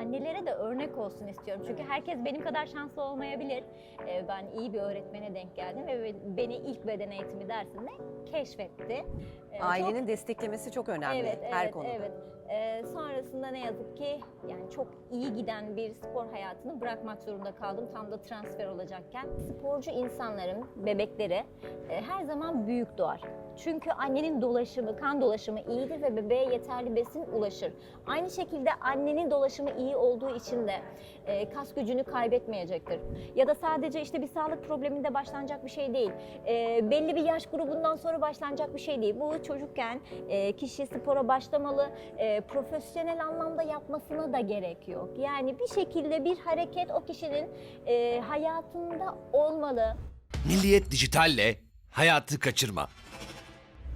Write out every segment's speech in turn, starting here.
annelere de örnek olsun istiyorum. Çünkü herkes benim kadar şanslı olmayabilir. Ee, Ben iyi bir öğretmene denk geldim ve beni ilk beden eğitimi dersinde keşfetti. Ee, çok- Ailenin desteklemesi çok önemli Evet, her evet, konuda. evet. Ee, sonrasında ne yazık ki yani çok iyi giden bir spor hayatını bırakmak zorunda kaldım. Tam da transfer olacakken. Sporcu insanların bebekleri e, her zaman büyük doğar. Çünkü annenin dolaşımı, kan dolaşımı iyidir ve bebeğe yeterli besin ulaşır. Aynı şekilde annenin dolaşımı iyi olduğu için de e, kas gücünü kaybetmeyecektir. Ya da sadece işte bir sağlık probleminde başlanacak bir şey değil. E, belli bir yaş grubundan sonra başlanacak bir şey değil. Bu çocukken e, kişi spora başlamalı, e, profesyonel anlamda yapmasına da gerek yok. Yani bir şekilde bir hareket o kişinin e, hayatında olmalı. Milliyet Dijital'le hayatı kaçırma.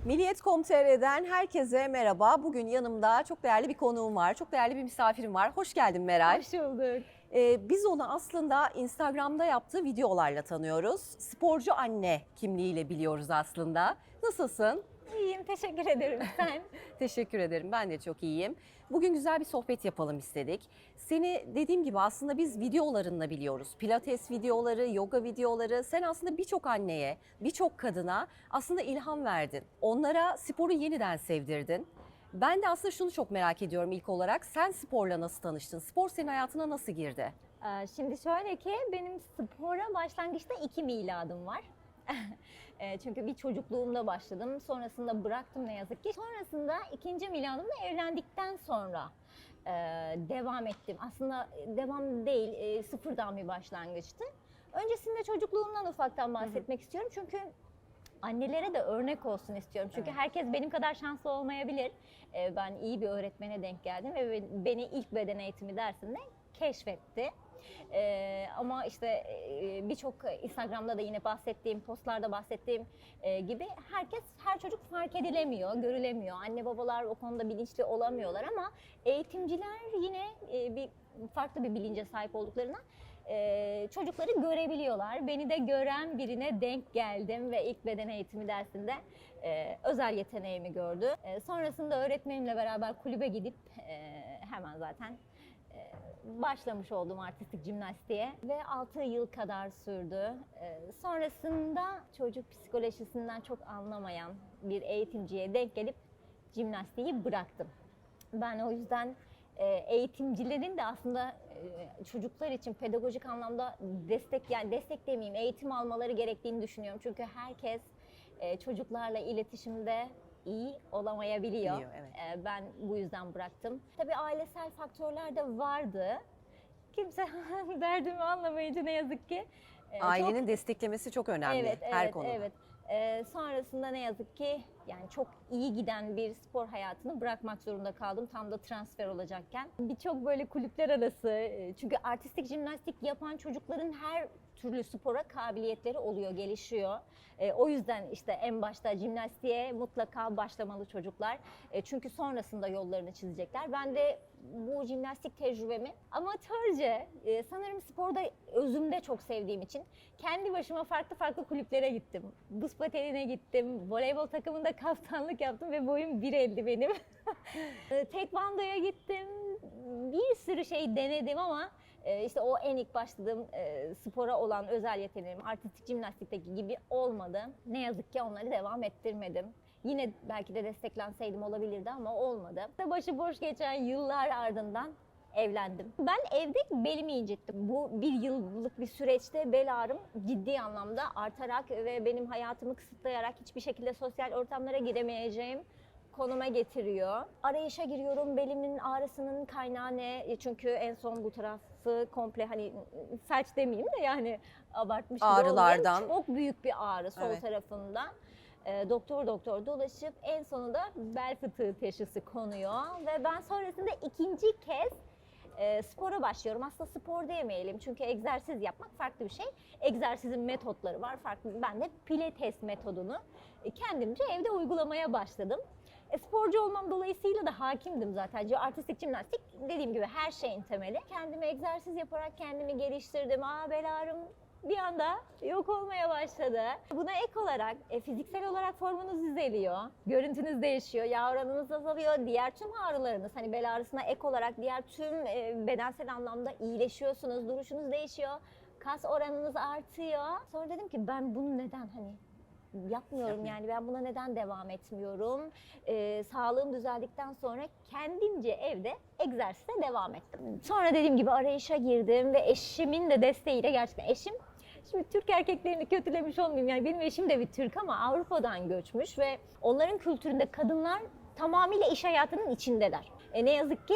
Milliyet.com.tr'den herkese merhaba. Bugün yanımda çok değerli bir konuğum var. Çok değerli bir misafirim var. Hoş geldin Meral. Hoş bulduk. Ee, biz onu aslında Instagram'da yaptığı videolarla tanıyoruz. Sporcu anne kimliğiyle biliyoruz aslında. Nasılsın? İyiyim, teşekkür ederim. Sen? Teşekkür ederim. Ben de çok iyiyim. Bugün güzel bir sohbet yapalım istedik. Seni dediğim gibi aslında biz videolarınla biliyoruz. Pilates videoları, yoga videoları. Sen aslında birçok anneye, birçok kadına aslında ilham verdin. Onlara sporu yeniden sevdirdin. Ben de aslında şunu çok merak ediyorum ilk olarak. Sen sporla nasıl tanıştın? Spor senin hayatına nasıl girdi? Ee, Şimdi şöyle ki benim spora başlangıçta iki miladım var. Çünkü bir çocukluğumda başladım. Sonrasında bıraktım ne yazık ki. Sonrasında ikinci miladımda evlendikten sonra e, devam ettim. Aslında devam değil, e, sıfırdan bir başlangıçtı. Öncesinde çocukluğumdan ufaktan bahsetmek istiyorum. Çünkü annelere de örnek olsun istiyorum. Çünkü Evet. herkes benim kadar şanslı olmayabilir. Ben iyi bir öğretmene denk geldim ve beni ilk beden eğitimi dersinde keşfetti. Ee, ama işte e, birçok Instagram'da da yine bahsettiğim, postlarda bahsettiğim e, gibi herkes, her çocuk fark edilemiyor, görülemiyor. Anne babalar o konuda bilinçli olamıyorlar ama eğitimciler yine e, bir farklı bir bilince sahip olduklarına e, çocukları görebiliyorlar. Beni de gören birine denk geldim ve ilk beden eğitimi dersinde e, özel yeteneğimi gördü. E, sonrasında öğretmenimle beraber kulübe gidip e, hemen zaten e, başlamış oldum artistik jimnastiğe ve 6 yıl kadar sürdü. E, sonrasında çocuk psikolojisinden çok anlamayan bir eğitimciye denk gelip jimnastiği bıraktım. Ben o yüzden e, eğitimcilerin de aslında e, çocuklar için pedagojik anlamda destek yani destek demeyeyim eğitim almaları gerektiğini düşünüyorum. Çünkü herkes e, çocuklarla iletişimde iyi olamayabiliyor. Biliyor, evet. E, ben bu yüzden bıraktım. Tabii ailesel faktörler de vardı. Kimse derdimi anlamayınca ne yazık ki. e, çok- Ailenin desteklemesi çok önemli Evet, her evet, konuda. evet. Ee, sonrasında ne yazık ki yani çok iyi giden bir spor hayatını bırakmak zorunda kaldım. Tam da transfer olacakken. Birçok böyle kulüpler arası e, çünkü artistik jimnastik yapan çocukların her türlü spora kabiliyetleri oluyor, gelişiyor. E, o yüzden işte en başta jimnastiğe mutlaka başlamalı çocuklar. E, çünkü sonrasında yollarını çizecekler. Ben de bu jimnastik tecrübemi amatörce e, sanırım sporda özümde çok sevdiğim için kendi başıma farklı farklı kulüplere gittim. Buz patenine gittim, voleybol takımında kaptanlık yaptım ve boyum 1.50 benim. E, Tekvandoya gittim, bir sürü şey denedim ama e, işte o en ilk başladığım e, spora olan özel yeteneğim artistik jimnastikteki gibi olmadı. Ne yazık ki onları devam ettirmedim. Yine belki de desteklenseydim olabilirdi ama olmadı. Başıboş geçen yıllar ardından evlendim. Ben evde belimi incittim. Bu bir yıllık bir süreçte bel ağrım ciddi anlamda artarak ve benim hayatımı kısıtlayarak hiçbir şekilde sosyal ortamlara giremeyeceğim konuma getiriyor. Arayışa giriyorum belimin ağrısının kaynağı ne? Çünkü en son bu tarafı komple hani felç demeyeyim de yani abartmış gibi olmayayım. Ağrılardan. Çok büyük bir ağrı sol Evet. tarafında. Ee, doktor doktor dolaşıp en sonunda bel fıtığı teşhisi konuyor ve ben sonrasında ikinci kez e, spora başlıyorum. Aslında spor demeyelim çünkü egzersiz yapmak farklı bir şey. Egzersizin metotları var farklı. Ben de pilates metodunu e, kendimce evde uygulamaya başladım. E, sporcu olmam dolayısıyla da hakimdim zaten. Artistik jimnastik dediğim gibi her şeyin temeli. Kendime egzersiz yaparak kendimi geliştirdim. Aa bel ağrım bir anda yok olmaya başladı. Buna ek olarak e, fiziksel olarak formunuz düzeliyor, görüntünüz değişiyor, yağ oranınız azalıyor, diğer tüm ağrılarınız hani bel ağrısına ek olarak diğer tüm e, bedensel anlamda iyileşiyorsunuz, duruşunuz değişiyor, kas oranınız artıyor. Sonra dedim ki ben bunu neden hani yapmıyorum yani ben buna neden devam etmiyorum? Ee, sağlığım düzeldikten sonra kendimce evde egzersize devam ettim. Sonra dediğim gibi arayışa girdim ve eşimin de desteğiyle gerçekten eşim Şimdi Türk erkeklerini kötülemiş olmayayım yani benim eşim de bir Türk ama Avrupa'dan göçmüş ve onların kültüründe kadınlar tamamıyla iş hayatının içindeler. E ne yazık ki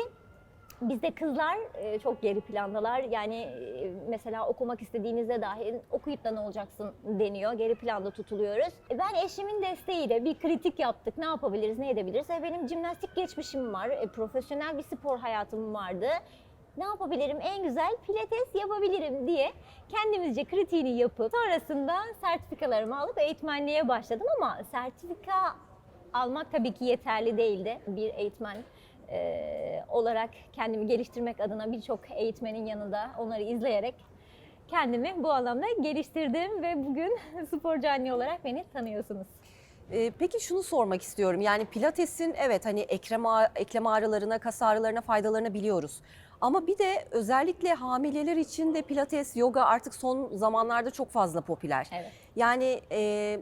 Bizde kızlar e, çok geri plandalar. Yani e, mesela okumak istediğinizde dahi okuyup da ne olacaksın deniyor. Geri planda tutuluyoruz. E, Ben eşimin desteğiyle bir kritik yaptık. Ne yapabiliriz, ne edebiliriz? Benim jimnastik geçmişim var. Profesyonel bir spor hayatım vardı. Ne yapabilirim? En güzel pilates yapabilirim diye kendimizce kritiğini yapıp sonrasında sertifikalarımı alıp eğitmenliğe başladım ama sertifika almak tabii ki yeterli değildi. Bir eğitmen e, olarak kendimi geliştirmek adına birçok eğitmenin yanında onları izleyerek kendimi bu alanda geliştirdim ve bugün sporcu anne olarak beni tanıyorsunuz. Ee, peki şunu sormak istiyorum. Yani pilatesin evet hani eklem, ağ- eklem ağrılarına, kas ağrılarına faydalarını biliyoruz. Ama bir de özellikle hamileler için de pilates, yoga artık son zamanlarda çok fazla popüler. Evet. Yani e,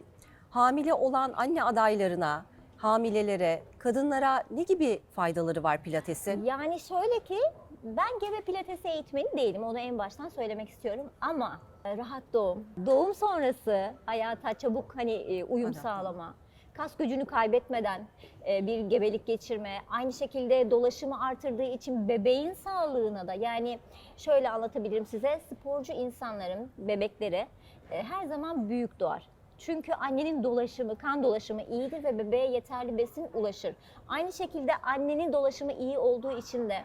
hamile olan anne adaylarına, hamilelere, kadınlara ne gibi faydaları var pilatesin? Yani şöyle ki ben gebe pilatesi eğitmeni değilim. Onu en baştan söylemek istiyorum. Ama e, rahat doğum, doğum sonrası hayata çabuk hani e, uyum Adapte. sağlama, kas gücünü kaybetmeden e, bir gebelik geçirme, aynı şekilde dolaşımı artırdığı için bebeğin sağlığına da yani şöyle anlatabilirim size sporcu insanların bebekleri her zaman büyük doğar. Çünkü annenin dolaşımı, kan dolaşımı iyidir ve bebeğe yeterli besin ulaşır. Aynı şekilde annenin dolaşımı iyi olduğu için de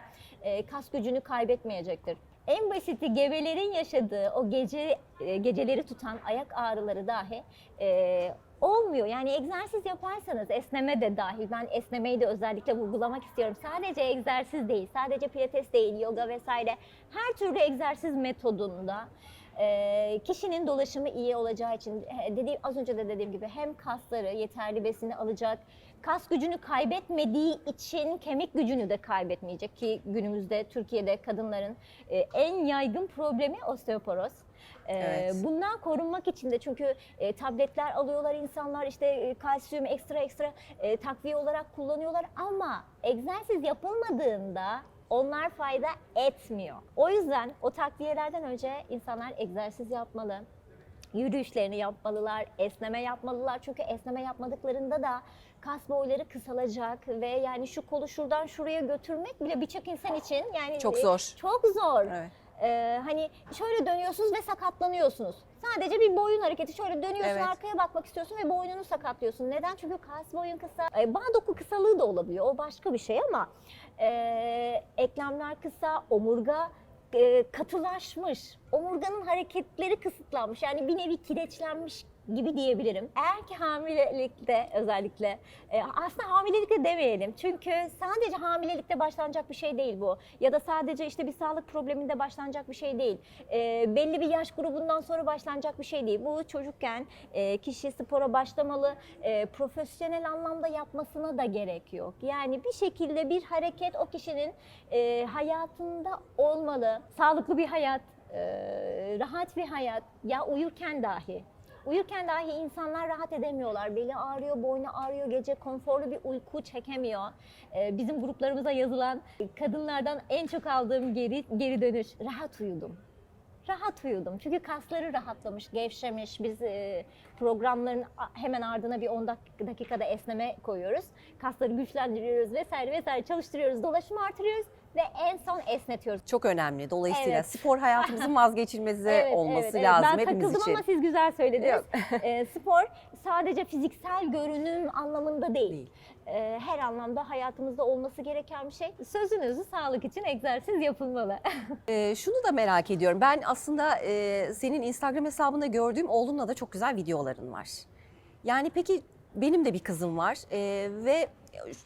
e, kas gücünü kaybetmeyecektir. En basiti gebelerin yaşadığı o gece e, geceleri tutan ayak ağrıları dahi e, olmuyor. Yani egzersiz yaparsanız esneme de dahil. Ben esnemeyi de özellikle vurgulamak istiyorum. Sadece egzersiz değil, sadece pilates değil, yoga vesaire her türlü egzersiz metodunda e, kişinin dolaşımı iyi olacağı için dediğim az önce de dediğim gibi hem kasları yeterli besini alacak, kas gücünü kaybetmediği için kemik gücünü de kaybetmeyecek ki günümüzde Türkiye'de kadınların e, en yaygın problemi osteoporoz. E, Evet. Bundan korunmak için de çünkü e, tabletler alıyorlar insanlar işte e, kalsiyum ekstra ekstra e, takviye olarak kullanıyorlar ama egzersiz yapılmadığında onlar fayda etmiyor. O yüzden o takviyelerden önce insanlar egzersiz yapmalı. Yürüyüşlerini yapmalılar, esneme yapmalılar. Çünkü esneme yapmadıklarında da kas boyları kısalacak ve yani şu kolu şuradan şuraya götürmek bile birçok insan için yani Çok zor. Çok zor. Evet. Ee, hani şöyle dönüyorsunuz ve sakatlanıyorsunuz. Sadece bir boyun hareketi şöyle dönüyorsun Evet. arkaya bakmak istiyorsun ve boynunu sakatlıyorsun. Neden? Çünkü kas boyun kısa. E, bağ doku kısalığı da olabiliyor. O başka bir şey ama e, eklemler kısa, omurga e, katılaşmış. Omurganın hareketleri kısıtlanmış. Yani bir nevi kireçlenmiş gibi diyebilirim. Eğer ki hamilelikte özellikle e, aslında hamilelikte demeyelim. Çünkü sadece hamilelikte başlanacak bir şey değil bu. Ya da sadece işte bir sağlık probleminde başlanacak bir şey değil. E, belli bir yaş grubundan sonra başlanacak bir şey değil. Bu çocukken e, kişi spora başlamalı. E, profesyonel anlamda yapmasına da gerek yok. Yani bir şekilde bir hareket o kişinin e, hayatında olmalı. Sağlıklı bir hayat, e, rahat bir hayat. Ya uyurken dahi. Uyurken dahi insanlar rahat edemiyorlar. Beli ağrıyor, boynu ağrıyor, gece konforlu bir uyku çekemiyor. Ee, bizim gruplarımıza yazılan kadınlardan en çok aldığım geri geri dönüş rahat uyudum. Rahat uyudum. Çünkü kasları rahatlamış, gevşemiş. Biz e, programların hemen ardına bir 10 dak- dakikada esneme koyuyoruz. Kasları güçlendiriyoruz vesaire vesaire çalıştırıyoruz, dolaşımı artırıyoruz ve en son esnetiyoruz. Çok önemli. Dolayısıyla Evet. spor hayatımızın vazgeçilmezi olması lazım Ben hepimiz takıldım için. ama siz güzel söylediniz. Ee, spor sadece fiziksel görünüm anlamında değil. Değil. Ee, her anlamda hayatımızda olması gereken bir şey. Sözünüzü sağlık için egzersiz yapılmalı. Ee, şunu da merak ediyorum. Ben aslında e, senin Instagram hesabında gördüğüm oğlunla da çok güzel videoların var. Yani peki benim de bir kızım var e, ve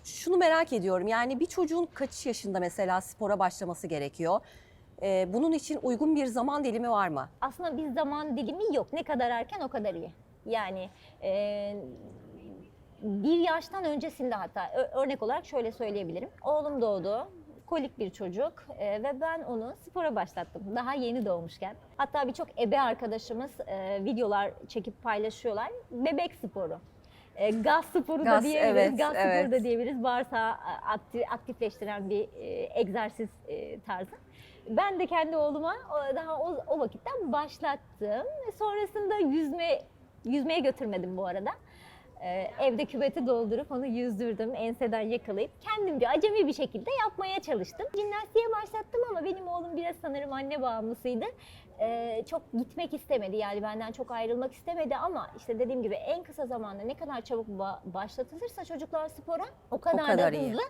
şunu merak ediyorum. Yani bir çocuğun kaç yaşında mesela spora başlaması gerekiyor? Ee, bunun için uygun bir zaman dilimi var mı? Aslında bir zaman dilimi yok. Ne kadar erken o kadar iyi. Yani e, bir yaştan öncesinde hatta örnek olarak şöyle söyleyebilirim. Oğlum doğdu. Kolik bir çocuk e, ve ben onu spora başlattım. Daha yeni doğmuşken. Hatta birçok ebe arkadaşımız e, videolar çekip paylaşıyorlar. Bebek sporu. E, gaz sporu Gaz, da diyebiliriz. evet, gaz evet. sporu da diyebiliriz. Bağırsağı aktif, aktifleştiren bir e, egzersiz e, tarzı. Ben de kendi oğluma daha o, o vakitten başlattım. Sonrasında yüzme yüzmeye götürmedim bu arada. Ee, evde küveti doldurup onu yüzdürdüm, enseden yakalayıp kendimce acemi bir şekilde yapmaya çalıştım. Jimnastiğe başlattım ama benim oğlum biraz sanırım anne bağımlısıydı. Ee, çok gitmek istemedi yani benden çok ayrılmak istemedi ama işte dediğim gibi en kısa zamanda ne kadar çabuk ba- başlatılırsa çocuklar spora o kadar, kadar da iyi. hızlı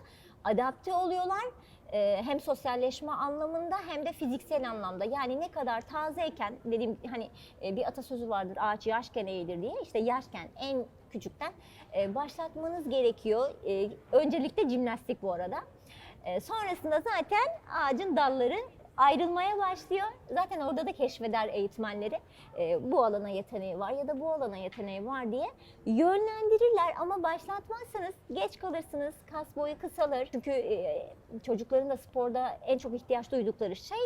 adapte oluyorlar. Ee, hem sosyalleşme anlamında hem de fiziksel anlamda. Yani ne kadar tazeyken dediğim hani e, bir atasözü vardır ağaç yaşken eğilir diye. İşte yaşken en küçükten e, başlatmanız gerekiyor. E, öncelikle jimnastik bu arada. E, sonrasında zaten ağacın dalları ayrılmaya başlıyor. Zaten orada da keşfeder eğitmenleri e, bu alana yeteneği var ya da bu alana yeteneği var diye yönlendirirler ama başlatmazsanız geç kalırsınız, kas boyu kısalır. Çünkü e, çocukların da sporda en çok ihtiyaç duydukları şey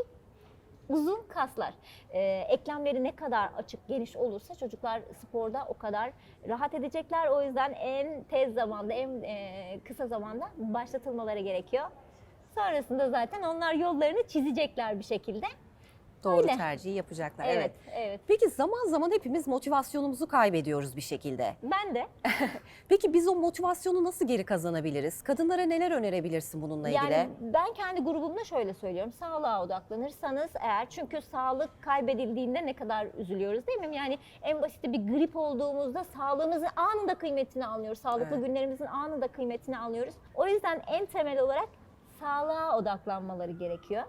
uzun kaslar. Ee, eklemleri ne kadar açık, geniş olursa çocuklar sporda o kadar rahat edecekler. O yüzden en tez zamanda, en e, kısa zamanda başlatılmaları gerekiyor. Sonrasında zaten onlar yollarını çizecekler bir şekilde. Doğru Öyle. tercihi yapacaklar. Evet, Evet. evet. Peki zaman zaman hepimiz motivasyonumuzu kaybediyoruz bir şekilde. Ben de Peki biz o motivasyonu nasıl geri kazanabiliriz? Kadınlara neler önerebilirsin bununla ilgili? Yani ben kendi grubumda şöyle söylüyorum. Sağlığa odaklanırsanız eğer çünkü sağlık kaybedildiğinde ne kadar üzülüyoruz değil mi? Yani en basiti bir grip olduğumuzda sağlığımızın anında kıymetini anlıyoruz. Sağlıklı Evet. günlerimizin anında kıymetini anlıyoruz. O yüzden en temel olarak sağlığa odaklanmaları gerekiyor.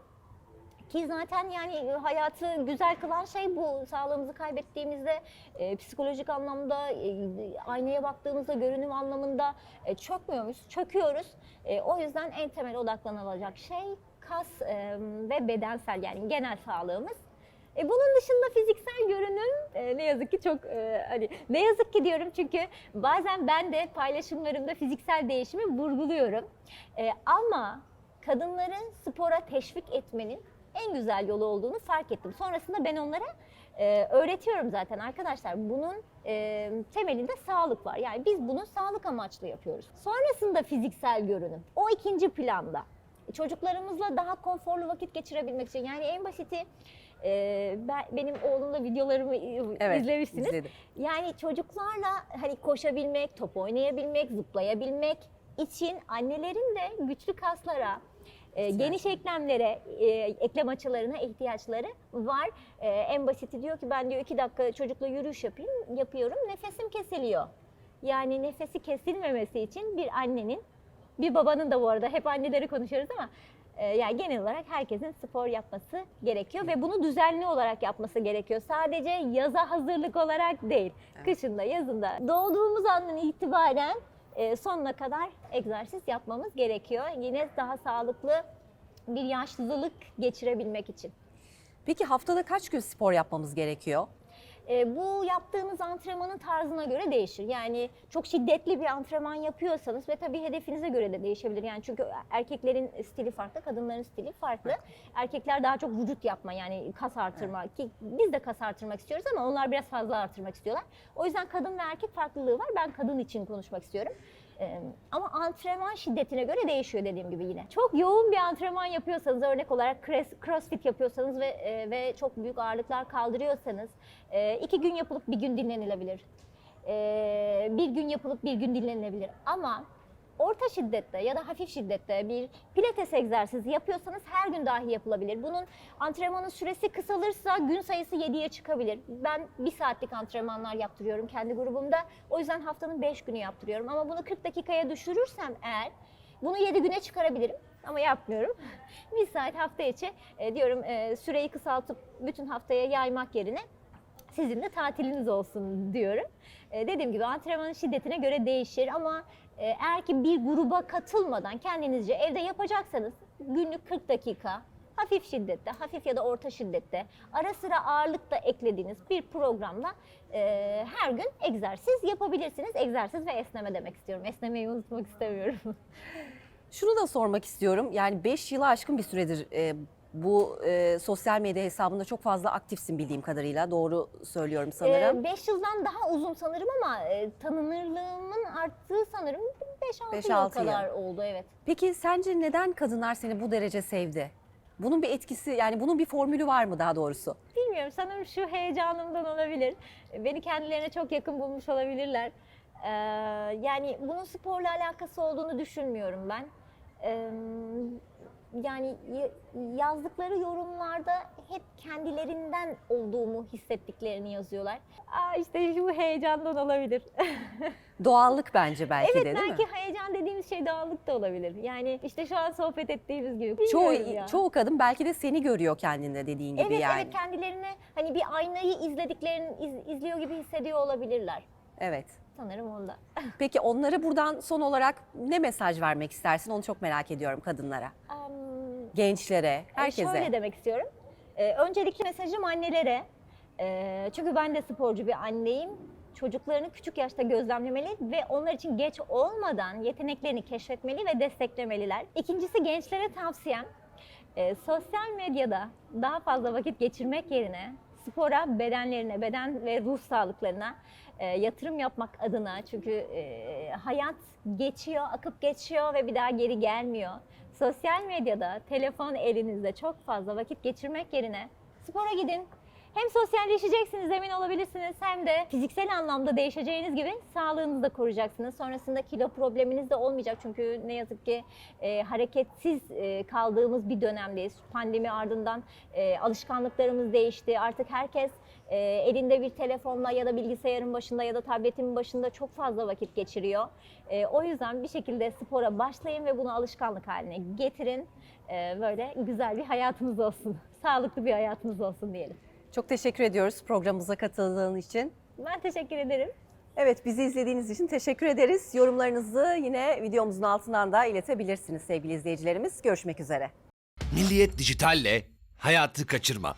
Ki zaten yani e, hayatı güzel kılan şey bu. Sağlığımızı kaybettiğimizde e, psikolojik anlamda, e, aynaya baktığımızda görünüm anlamında e, çökmüyor? Çöküyoruz. E, o yüzden en temel odaklanılacak şey kas e, ve bedensel yani genel sağlığımız. E, bunun dışında fiziksel görünüm e, ne yazık ki çok e, hani ne yazık ki diyorum çünkü bazen ben de paylaşımlarımda fiziksel değişimi vurguluyorum. E, ama kadınların spora teşvik etmenin en güzel yolu olduğunu fark ettim. Sonrasında ben onlara e, öğretiyorum zaten arkadaşlar. Bunun e, temelinde sağlık var. Yani biz bunu sağlık amaçlı yapıyoruz. Sonrasında fiziksel görünüm. O ikinci planda. Çocuklarımızla daha konforlu vakit geçirebilmek için. Yani en basiti e, ben, benim oğlumla videolarımı Evet, izlemişsiniz. izledim. Yani çocuklarla hani koşabilmek, top oynayabilmek, zıplayabilmek için annelerin de güçlü kaslara, e, geniş eklemlere, e, eklem açılarına ihtiyaçları var. E, en basiti diyor ki ben diyor iki dakika çocukla yürüyüş yapayım, yapıyorum, nefesim kesiliyor. Yani nefesi kesilmemesi için bir annenin, bir babanın da bu arada hep anneleri konuşuyoruz ama e, yani genel olarak herkesin spor yapması gerekiyor ve bunu düzenli olarak yapması gerekiyor. Sadece yaza hazırlık olarak değil. Kışında, yazında doğduğumuz andan itibaren sonuna kadar egzersiz yapmamız gerekiyor. Yine daha sağlıklı bir yaşlılık geçirebilmek için. Peki haftada kaç gün spor yapmamız gerekiyor? E, bu yaptığınız antrenmanın tarzına göre değişir. Yani çok şiddetli bir antrenman yapıyorsanız ve tabii hedefinize göre de değişebilir. Yani çünkü erkeklerin stili farklı, kadınların stili farklı. Erkekler daha çok vücut yapma yani kas artırma ki biz de kas artırmak istiyoruz ama onlar biraz fazla artırmak istiyorlar. O yüzden kadın ve erkek farklılığı var. Ben kadın için konuşmak istiyorum. Ee, ama antrenman şiddetine göre değişiyor dediğim gibi yine. Çok yoğun bir antrenman yapıyorsanız örnek olarak crossfit yapıyorsanız ve e, ve çok büyük ağırlıklar kaldırıyorsanız e, iki gün yapılıp bir gün dinlenilebilir. E, bir gün yapılıp bir gün dinlenilebilir. Ama orta şiddette ya da hafif şiddette bir pilates egzersizi yapıyorsanız her gün dahi yapılabilir. Bunun antrenmanın süresi kısalırsa gün sayısı 7'ye çıkabilir. Ben bir saatlik antrenmanlar yaptırıyorum kendi grubumda. O yüzden haftanın 5 günü yaptırıyorum. Ama bunu 40 dakikaya düşürürsem eğer bunu 7 güne çıkarabilirim ama yapmıyorum. bir saat hafta içi e, diyorum e, süreyi kısaltıp bütün haftaya yaymak yerine sizin de tatiliniz olsun diyorum. E, dediğim gibi antrenmanın şiddetine göre değişir ama e, eğer ki bir gruba katılmadan kendinizce evde yapacaksanız günlük 40 dakika hafif şiddette, hafif ya da orta şiddette, ara sıra ağırlık da eklediğiniz bir programla e, her gün egzersiz yapabilirsiniz. Egzersiz ve esneme demek istiyorum. Esnemeyi unutmak istemiyorum. Şunu da sormak istiyorum. Yani 5 yılı aşkın bir süredir e, bu e, sosyal medya hesabında çok fazla aktifsin bildiğim kadarıyla. Doğru söylüyorum sanırım. 5 yıldan daha uzun sanırım ama e, tanınırlığımın arttığı sanırım 5-6 Beş, yıl altı yıl. kadar oldu evet. Peki sence neden kadınlar seni bu derece sevdi? Bunun bir etkisi yani bunun bir formülü var mı daha doğrusu? Bilmiyorum sanırım şu heyecanımdan olabilir. Beni kendilerine çok yakın bulmuş olabilirler. Ee, yani bunun sporla alakası olduğunu düşünmüyorum ben. Ee, yani yazdıkları yorumlarda hep kendilerinden olduğumu hissettiklerini yazıyorlar. Aa işte şu heyecandan olabilir. Doğallık bence belki evet de değil belki mi? heyecan dediğimiz şey doğallık da olabilir. Yani işte şu an sohbet ettiğimiz gibi. Çoğu, ya. çoğu kadın belki de seni görüyor kendinde dediğin gibi Evet yani. evet kendilerine hani bir aynayı izlediklerini iz- izliyor gibi hissediyor olabilirler. Evet. Sanırım onda. Peki onlara buradan son olarak ne mesaj vermek istersin? Onu çok merak ediyorum kadınlara, Am, gençlere, herkese. Şöyle E, demek istiyorum. Ee, öncelikle mesajım annelere. Ee, çünkü ben de sporcu bir anneyim. Çocuklarını küçük yaşta gözlemlemeli ve onlar için geç olmadan yeteneklerini keşfetmeli ve desteklemeliler. İkincisi gençlere tavsiyem e, sosyal medyada daha fazla vakit geçirmek yerine spora, bedenlerine, beden ve ruh sağlıklarına e, yatırım yapmak adına çünkü e, hayat geçiyor, akıp geçiyor ve bir daha geri gelmiyor. Sosyal medyada, telefon elinizde çok fazla vakit geçirmek yerine spora gidin. Hem sosyalleşeceksiniz emin olabilirsiniz hem de fiziksel anlamda değişeceğiniz gibi sağlığınızı da koruyacaksınız. Sonrasında kilo probleminiz de olmayacak çünkü ne yazık ki e, hareketsiz e, kaldığımız bir dönemdeyiz. Pandemi ardından e, alışkanlıklarımız değişti. Artık herkes e, elinde bir telefonla ya da bilgisayarın başında ya da tabletin başında çok fazla vakit geçiriyor. E, o yüzden bir şekilde spora başlayın ve bunu alışkanlık haline getirin. E, böyle güzel bir hayatınız olsun. Sağlıklı bir hayatınız olsun diyelim. Çok teşekkür ediyoruz programımıza katıldığın için. Ben teşekkür ederim. Evet bizi izlediğiniz için teşekkür ederiz. Yorumlarınızı yine videomuzun altından da iletebilirsiniz sevgili izleyicilerimiz. Görüşmek üzere. Milliyet Dijital'le hayatı kaçırma.